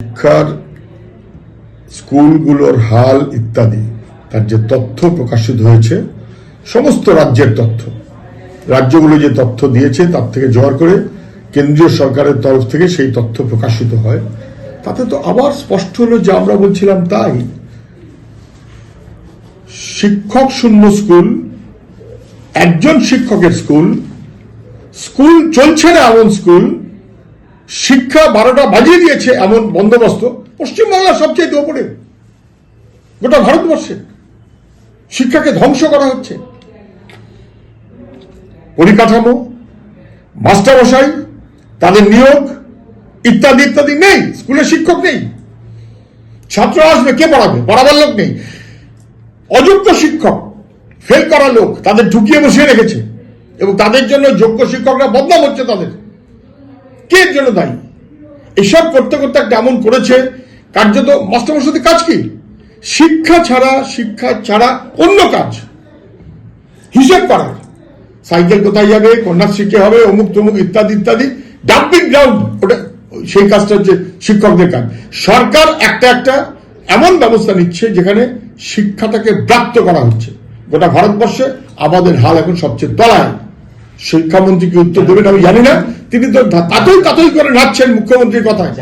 শিক্ষার স্কুলগুলোর হাল ইত্যাদি, তার যে তথ্য প্রকাশিত হয়েছে, সমস্ত রাজ্যের তথ্য। রাজ্যগুলো যে তথ্য দিয়েছে, তার থেকে জোয়ার করে কেন্দ্রীয় সরকারের তরফ থেকে সেই তথ্য প্রকাশিত হয়। তাতে তো আবার স্পষ্ট হলো যে আমরা বলছিলাম তাই। শিক্ষক শূন্য স্কুল, একজন শিক্ষকের স্কুল স্কুল চলছে না এমন স্কুল শিক্ষা বারোটা বাজিয়ে দিয়েছে এমন বন্দোবস্ত পশ্চিমবাংলার সবচেয়ে ওপরে। গোটা ভারতবর্ষে শিক্ষাকে ধ্বংস করা হচ্ছে। পরিকাঠামো, মাস্টারমশাই, তাদের নিয়োগ, ইত্যাদি ইত্যাদি নেই স্কুলে শিক্ষক নেই। ছাত্র আসবে, কে পড়াবে? পড়াবার লোক নেই। অযোগ্য শিক্ষক ফেল করা লোক তাদের ঢুকিয়ে বসিয়ে রেখেছে এবং তাদের জন্য যোগ্য শিক্ষকরা বদনাম হচ্ছে তাদের। কে জন্য দায়ী? এসব করতে করতে একটা এমন করেছে কার্যত মাস্টারমশাইদের কাজ কি? শিক্ষা ছাড়া শিক্ষা ছাড়া অন্য কাজ। হিসেব করার। সাইকেল কোথায় যাবে কন্যাশ্রীকে হবে, অমুক তমুক ইত্যাদি ইত্যাদি। ডাম্পিং গ্রাউন্ড, ওটা সেই কাজটা হচ্ছে শিক্ষকদের কাজ। সরকার একটা একটা এমন ব্যবস্থা নিচ্ছে যেখানে শিক্ষাটাকে ব্যাপ্ত করা হচ্ছে। গোটা ভারতবর্ষে আমাদের হাল এখন সবচেয়ে তলায়। শিক্ষামন্ত্রী কি উত্তর দেবেন, আমি জানি না। তিনি তো তাতেই তাতেই করে নাচছেন মুখ্যমন্ত্রীর কথায়।